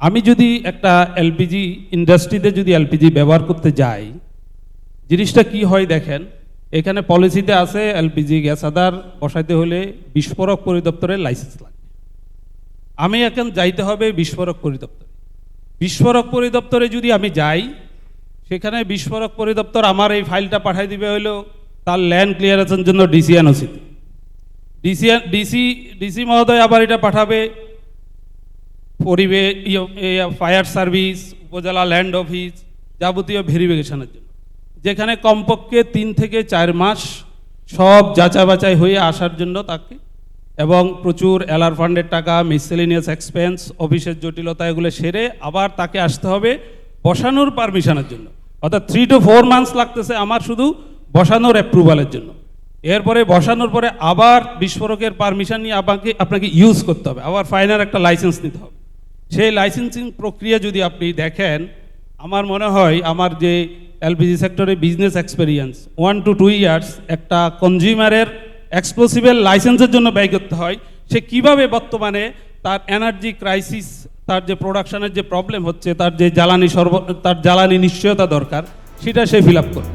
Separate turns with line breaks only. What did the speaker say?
আমি যদি একটা এলপিজি ইন্ডাস্ট্রিতে যদি এলপিজি ব্যবহার করতে যাই, জিনিসটা কি হয় দেখেন, এখানে পলিসিতে আছে এলপিজি গ্যাস আদার বসাইতে হলে বিস্ফোরক পরিদপ্তরের লাইসেন্স লাগবে। আমি এখন যাইতে হবে বিস্ফোরক পরিদপ্তরে। বিস্ফোরক পরিদপ্তরে যদি আমি যাই, সেখানে বিস্ফোরক পরিদপ্তর আমার এই ফাইলটা পাঠাই দিবে হলো তার ল্যান্ড ক্লিয়ারেন্সের জন্য ডিসি এনওসিতে ডিসি ডিসি ডিসি মহোদয় আবার এটা পাঠাবে পরিবেশ ফায়ার সার্ভিস উপজেলা ল্যান্ড অফিস যাবতীয় ভেরিফিকেশনের জন্য। যেখানে কমপক্ষে তিন থেকে চার মাস সব যাচা বাছাই হয়ে আসার জন্য তাকে, এবং প্রচুর অ্যালার ফান্ডের টাকা মিসেলিনিয়াস এক্সপেন্স অফিসের জটিলতা এগুলো সেরে আবার তাকে আসতে হবে বসানোর পারমিশনের জন্য। অর্থাৎ থ্রি টু ফোর মান্থস লাগতেছে আমার শুধু বসানোর অ্যাপ্রুভালের জন্য। এরপরে বসানোর পরে আবার বিস্ফোরকের পারমিশন নিয়ে আপনাকে আপনাকে ইউজ করতে হবে। আবার ফাইনাল একটা লাইসেন্স নিতে হবে। সেই লাইসেন্সিং প্রক্রিয়া যদি আপনি দেখেন, আমার মনে হয় আমার যে এলপিজি সেক্টরে business experience one two two years একটা কনজিউমারের এক্সপ্লোসিভের লাইসেন্সের জন্য ব্যয় করতে হয়, সে কীভাবে বর্তমানে তার এনার্জি ক্রাইসিস তার যে প্রোডাকশনের যে প্রবলেম হচ্ছে, তার যে জ্বালানি সর্ব, তার জ্বালানি নিশ্চয়তা দরকার, সেটা সে ফিল আপ করে